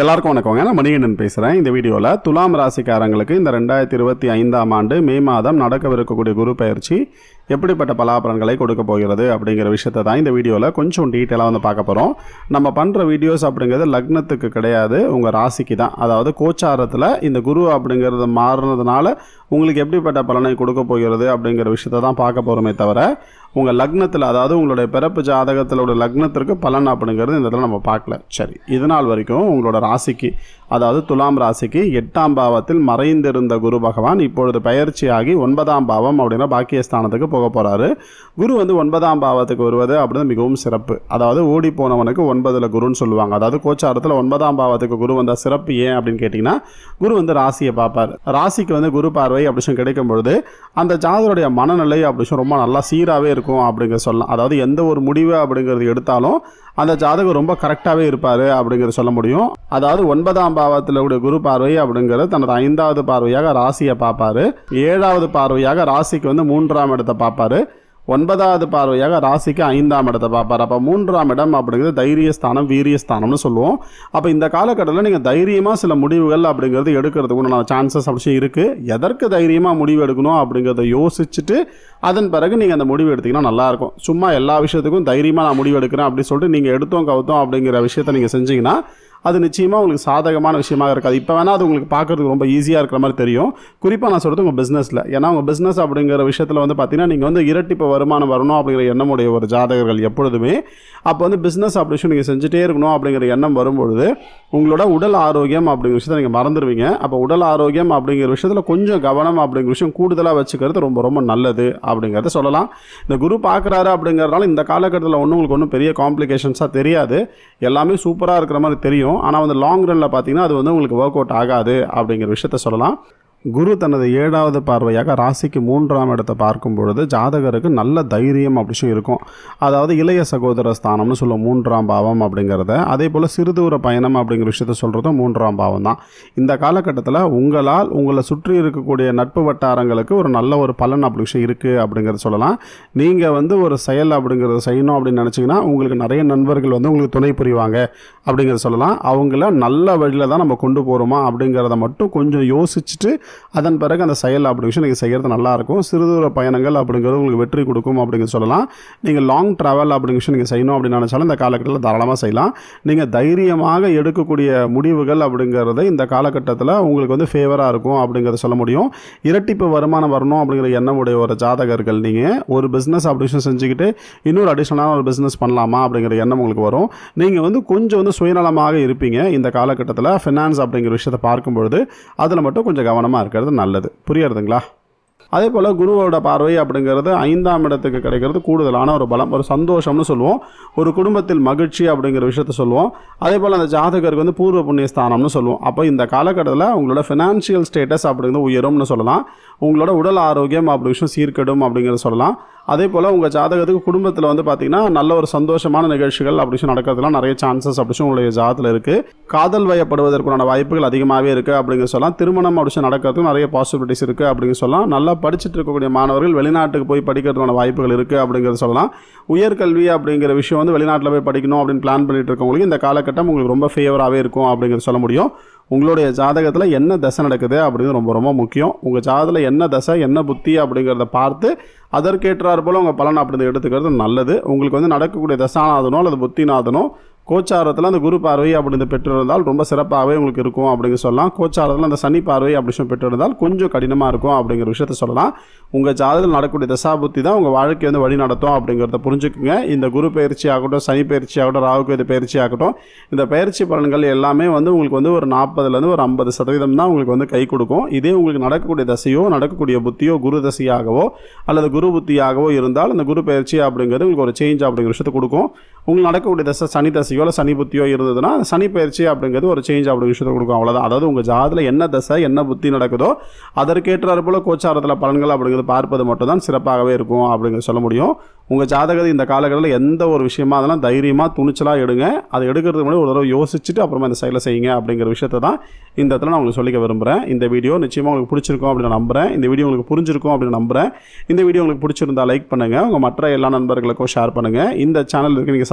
எல்லாருக்கும் வணக்கங்க. நான் மணிகண்டன் பேசுகிறேன் இந்த வீடியோவில் துலாம் ராசிக்காரங்களுக்கு இந்த ரெண்டாயிரத்தி இருபத்தி ஐந்தாம் ஆண்டு மே மாதம் நடக்கவிருக்கக்கூடிய குரு பயிற்சி எப்படிப்பட்ட பலாபலன்களை கொடுக்க போகிறது அப்படிங்கிற விஷயத்தை தான் இந்த வீடியோவில் கொஞ்சம் டீட்டெயிலாக வந்து பார்க்க போகிறோம் நம்ம பண்ணுற வீடியோஸ் அப்படிங்கிறது லக்னத்துக்கு கிடையாது. உங்கள் ராசிக்கு தான். அதாவது கோச்சாரத்தில் இந்த குரு அப்படிங்கிறது மாறுனதுனால உங்களுக்கு எப்படிப்பட்ட பலனை கொடுக்க போகிறது அப்படிங்கிற விஷயத்தை தான் பார்க்க போகிறோமே தவிர உங்கள் லக்னத்தில் அதாவது உங்களுடைய பிறப்பு ஜாதகத்தில் உள்ள லக்னத்திற்கு பலன் அப்படிங்கிறது இந்த இடத்துல நம்ம பார்க்கல. சரி இது நாள் வரைக்கும் உங்களோட ராசிக்கு அதாவது துலாம் ராசிக்கு எட்டாம் பாவத்தில் மறைந்திருந்த குரு பகவான் இப்பொழுது பயிற்சியாகி ஒன்பதாம் பாவம் அப்படின்னா பாக்கியஸ்தானத்துக்கு போக போகிறாரு குரு வந்து ஒன்பதாம் பாவத்துக்கு வருவது அப்படின்னு மிகவும் சிறப்பு. அதாவது ஓடி போனவனுக்கு ஒன்பதில் குருன்னு சொல்லுவாங்க. அதாவது கோச்சாரத்தில் ஒன்பதாம் பாவத்துக்கு குரு வந்த சிறப்பு ஏன் அப்படின்னு கேட்டிங்கன்னா குரு வந்து ராசியை பார்ப்பார். ராசிக்கு வந்து குரு பார்வை பார்வை சொல்லி கிடைக்கும் பொழுது அந்த ஜாதகருடைய மனநிலை அப்படின்னு ரொம்ப நல்லா சீராகவே இருக்கும் அப்படிங்கிற சொல்லலாம் அதாவது எந்த ஒரு முடிவு அப்படிங்கிறது எடுத்தாலும் அந்த ஜாதகம் ரொம்ப கரெக்டாகவே இருப்பார் அப்படிங்கிறத சொல்ல முடியும். அதாவது ஒன்பதாம் பாவத்தில் உடைய குரு பார்வை அப்படிங்கிறது தனது ஐந்தாவது பார்வையாக ராசியை பார்ப்பாரு. ஏழாவது பார்வையாக ராசிக்கு வந்து மூன்றாம் இடத்தை பார்ப்பாரு. ஒன்பதாவது பார்வையாக ராசிக்கு ஐந்தாம் இடத்தை பார்ப்பார். அப்போ மூன்றாம் இடம் அப்படிங்கிறது தைரியஸ்தானம் வீரியஸ்தானம்னு சொல்லுவோம். அப்போ இந்த காலகட்டத்தில் நீங்கள் தைரியமாக சில முடிவுகள் அப்படிங்கிறது எடுக்கிறதுக்கு உண்டான சான்சஸ் அப்படி இருக்குது எதற்கு தைரியமாக முடிவு எடுக்கணும் அப்படிங்கிறத யோசிச்சுட்டு அதன் பிறகு நீங்கள் அந்த முடிவு எடுத்திங்கன்னா நல்லாயிருக்கும் சும்மா எல்லா விஷயத்துக்கும் தைரியமாக நான் முடிவு எடுக்கிறேன் அப்படின்னு சொல்லிட்டு நீங்கள் எடுத்தோம் கவுத்தோம் அப்படிங்கிற விஷயத்த நீங்கள் செஞ்சிங்கன்னா அது நிச்சயமாக உங்களுக்கு சாதகமான விஷயமாக இருக்காது. இப்போ வேணால் அது உங்களுக்கு பார்க்குறதுக்கு ரொம்ப ஈஸியாக இருக்கிற மாதிரி தெரியும். குறிப்பாக நான் சொல்கிறது உங்கள் பிஸ்னஸில் ஏன்னா உங்கள் பிஸ்னஸ் அப்படிங்கிற விஷயத்தில் வந்து பார்த்தீங்கன்னா நீங்கள் வந்து இரட்டிப்பு வருமானம் வரணும் அப்படிங்கிற எண்ணமுடைய ஒரு ஜாதகர்கள் எப்பொழுதுமே. அப்போ வந்து பிஸ்னஸ் அப்படி விஷயம் நீங்கள் செஞ்சுட்டே இருக்கணும் அப்படிங்கிற எண்ணம் வரும்பொழுது உங்களோட உடல் ஆரோக்கியம் அப்படிங்கிற விஷயத்தை நீங்கள் மறந்துடுவீங்க அப்போ உடல் ஆரோக்கியம் அப்படிங்கிற விஷயத்தில் கொஞ்சம் கவனம் அப்படிங்கிற விஷயம் கூடுதலாக வச்சுக்கிறது ரொம்ப ரொம்ப நல்லது அப்படிங்கிறத சொல்லலாம். இந்த குரு பார்க்குறாரு அப்படிங்கிறதுனால இந்த காலகட்டத்தில் ஒன்றும் உங்களுக்கு ஒன்றும் பெரிய காம்ப்ளிகேஷன்ஸாக தெரியாது. எல்லாமே சூப்பராக இருக்கிற மாதிரி தெரியும். ஆனால் வந்து லாங் ரனில் பார்த்தீங்கன்னா அது வந்து உங்களுக்கு ஒர்க் அவுட் ஆகாது அப்படிங்கிற விஷயத்த சொல்லலாம். குரு தனது ஏழாவது பார்வையாக ராசிக்கு மூன்றாம் இடத்தை பார்க்கும் பொழுது ஜாதகருக்கு நல்ல தைரியம் அப்படி இருக்கும். அதாவது இளைய சகோதர ஸ்தானம்னு சொல்லுவோம் மூன்றாம் பாவம் அப்படிங்கிறத அதே போல் சிறுதூர பயணம் அப்படிங்கிற விஷயத்த சொல்கிறதும் மூன்றாம் பாவம் தான். இந்த காலகட்டத்தில் உங்களால் உங்களை சுற்றி இருக்கக்கூடிய நட்பு வட்டாரங்களுக்கு ஒரு நல்ல ஒரு பலன் அப்படி விஷயம் இருக்குது அப்படிங்கிறத சொல்லலாம். நீங்கள் வந்து ஒரு செயல் அப்படிங்கிறத செய்யணும் அப்படின்னு நினச்சிங்கன்னா உங்களுக்கு நிறைய நண்பர்கள் வந்து உங்களுக்கு துணை புரிவாங்க அப்படிங்கிறத சொல்லலாம். அவங்கள நல்ல வழியில் தான் நம்ம கொண்டு போகிறோமா அப்படிங்கிறத மட்டும் கொஞ்சம் யோசிச்சுட்டு அதன் பிறகு அந்த செயல் அப்படி விஷயம் நீங்கள் செய்கிறது நல்லாயிருக்கும். சிறுதூர பயணங்கள் அப்படிங்கிறது உங்களுக்கு வெற்றி கொடுக்கும் அப்படிங்கிற சொல்லலாம். நீங்கள் லாங் ட்ராவல் அப்படிங்கிற விஷயம் நீங்கள் செய்யணும் அப்படின்னு நினச்சாலும் இந்த காலகட்டத்தில் தாராளமாக செய்யலாம். நீங்கள் தைரியமாக எடுக்கக்கூடிய முடிவுகள் அப்படிங்கிறது இந்த காலகட்டத்தில் உங்களுக்கு வந்து ஃபேவராக இருக்கும் அப்படிங்கிறத சொல்ல முடியும். இரட்டிப்பு வருமானம் வரணும் அப்படிங்கிற எண்ணம் உடைய ஒரு ஜாதகர்கள் நீங்கள் ஒரு பிஸ்னஸ் அப்படி விஷயம் செஞ்சுக்கிட்டு இன்னொரு அடிஷ்னலான ஒரு பிஸ்னஸ் பண்ணலாமா அப்படிங்கிற எண்ணம் உங்களுக்கு வரும். நீங்கள் வந்து கொஞ்சம் வந்து சுயநலமாக இருப்பீங்க. இந்த காலகட்டத்தில் ஃபினான்ஸ் அப்படிங்கிற விஷயத்தை பார்க்கும்பொழுது அதில் மட்டும் கொஞ்சம் கவனமாக இருக்கிறது நல்லது. புரியறதுங்களா அதே போல் குருவோட பார்வை அப்படிங்கிறது ஐந்தாம் இடத்துக்கு கிடைக்கிறது கூடுதலான ஒரு பலம் ஒரு சந்தோஷம்னு சொல்லுவோம். ஒரு குடும்பத்தில் மகிழ்ச்சி அப்படிங்கிற விஷயத்த சொல்லுவோம். அதே போல் அந்த ஜாதகருக்கு வந்து பூர்வ புண்ணிய ஸ்தானம்னு சொல்லுவோம். அப்போ இந்த காலகட்டத்தில் உங்களோட ஃபினான்ஷியல் ஸ்டேட்டஸ் அப்படிங்கிறது உயரும்னு சொல்லலாம். உங்களோட உடல் ஆரோக்கியம் அப்படி விஷயம் சீர்கெடும் அப்படிங்கிறத சொல்லலாம். அதே போல் உங்கள் ஜாதகத்துக்கு குடும்பத்தில் வந்து பார்த்தீங்கன்னா நல்ல ஒரு சந்தோஷமான நிகழ்ச்சிகள் அப்படி விஷயம் நடக்கிறதுலாம் நிறைய சான்சஸ் அப்படி உங்களுடைய ஜாதத்தில் இருக்குது காதல் வயப்படுவதற்கான வாய்ப்புகள் அதிகமாகவே இருக்குது அப்படிங்கிற சொல்லலாம். திருமணம் அப்படி நடக்கிறதுக்கு நிறைய பாசிபிலிட்டிஸ் இருக்குது அப்படிங்கிற சொல்லலாம். நல்ல படிச்சுட்டு இருக்கக்கூடிய மாணவர்கள் வெளிநாட்டுக்கு போய் படிக்கிறதுக்கான வாய்ப்புகள் இருக்குது அப்படிங்கிறத சொல்லலாம். உயர்கல்வி அப்படிங்கிற விஷயம் வந்து வெளிநாட்டில் போய் படிக்கணும் அப்படின்னு பிளான் பண்ணிட்டு இருக்கவங்களுக்கு இந்த காலகட்டம் உங்களுக்கு ரொம்ப ஃபேவராகவே இருக்கும் அப்படிங்கிறத சொல்ல முடியும். உங்களுடைய ஜாதகத்தில் என்ன தசை நடக்குது அப்படிங்கிறது ரொம்ப ரொம்ப முக்கியம். உங்கள் ஜாதகத்தில் என்ன தசை என்ன புத்தி அப்படிங்கிறத பார்த்து அதற்கேற்றாறு போல் உங்கள் பலன் அப்படி எடுத்துக்கிறது நல்லது. உங்களுக்கு வந்து நடக்கக்கூடிய தசாநாதனோ அல்லது புத்திநாதனோ கோச்சாரத்தில் அந்த குரு பார்வை அப்படின்னு பெற்றிருந்தால் ரொம்ப சிறப்பாகவே உங்களுக்கு இருக்கும் அப்படிங்க சொல்லலாம். கோச்சாரத்தில் அந்த சனி பார்வை அப்படின்னு பெற்றிருந்தால் கொஞ்சம் கடினமாக இருக்கும் அப்படிங்கிற விஷயத்த சொல்லலாம். உங்கள் ஜாதகத்தில் நடக்கக்கூடிய தசாபுத்தி தான் உங்கள் வாழ்க்கை வந்து வழி நடத்தும் அப்படிங்கிறத புரிஞ்சுக்குங்க. இந்த குரு பயிற்சி ஆகட்டும் சனி பயிற்சி ஆகட்டும் ராகுக்கு இது பயிற்சி ஆகட்டும் இந்த பயிற்சி பலன்கள் எல்லாமே வந்து உங்களுக்கு வந்து ஒரு நாற்பதுலேருந்து ஒரு ஐம்பது சதவீதம் தான் உங்களுக்கு வந்து கை கொடுக்கும். இதே உங்களுக்கு நடக்கக்கூடிய தசையோ நடக்கக்கூடிய புத்தியோ குரு தசையாகவோ அல்லது குரு புத்தியாகவோ இருந்தால் அந்த குரு பயிற்சி அப்படிங்கிறது உங்களுக்கு ஒரு சேஞ்ச் அப்படிங்கிற விஷயத்தை கொடுக்கும். உங்களுக்கு நடக்கக்கூடிய தசை சனி தசையோ இல்லை சனி புத்தியோ இருந்ததுன்னா சனி பயிற்சி அப்படிங்கிறது ஒரு சேஞ்ச் அப்படிங்கிற விஷயத்தை கொடுக்கும். அவ்வளோதான் அதாவது உங்கள் ஜாதத்தில் என்ன தசை என்ன புத்தி நடக்குதோ அதற்கேற்றாறு போல் கோச்சாரத்தில் பலன்கள் அப்படிங்கிறது பார்ப்பது மட்டும்தான் சிறப்பாகவே இருக்கும் அப்படிங்கிறத சொல்ல முடியும். உங்கள் ஜாதகத்தை இந்த காலகட்டத்தில் எந்த ஒரு விஷயமா அதெல்லாம் தைரியமாக துணிச்சலாக எடுங்க. அதை எடுக்கிறதுக்கு முன்னாடி ஒரு தடவை யோசிச்சுட்டு அப்புறமா இந்த செயலை செய்யுங்க அப்படிங்கிற விஷயத்தை தான் இந்த இடத்துல நான் உங்களுக்கு சொல்லிக்க விரும்புகிறேன் இந்த வீடியோ நிச்சயமாக உங்களுக்கு பிடிச்சிருக்கும் அப்படின்னு நான் நம்புகிறேன் இந்த வீடியோ உங்களுக்கு புரிஞ்சிருக்கும் அப்படின்னு நம்புகிறேன் இந்த வீடியோ உங்களுக்கு பிடிச்சிருந்தா லைக் பண்ணுங்கள் உங்கள் மற்ற எல்லா நண்பர்களுக்கும் ஷேர் பண்ணுங்கள் இந்த சேனல் இருக்கு நீங்கள்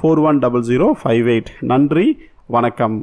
four one double zero five eight நன்றி வணக்கம்.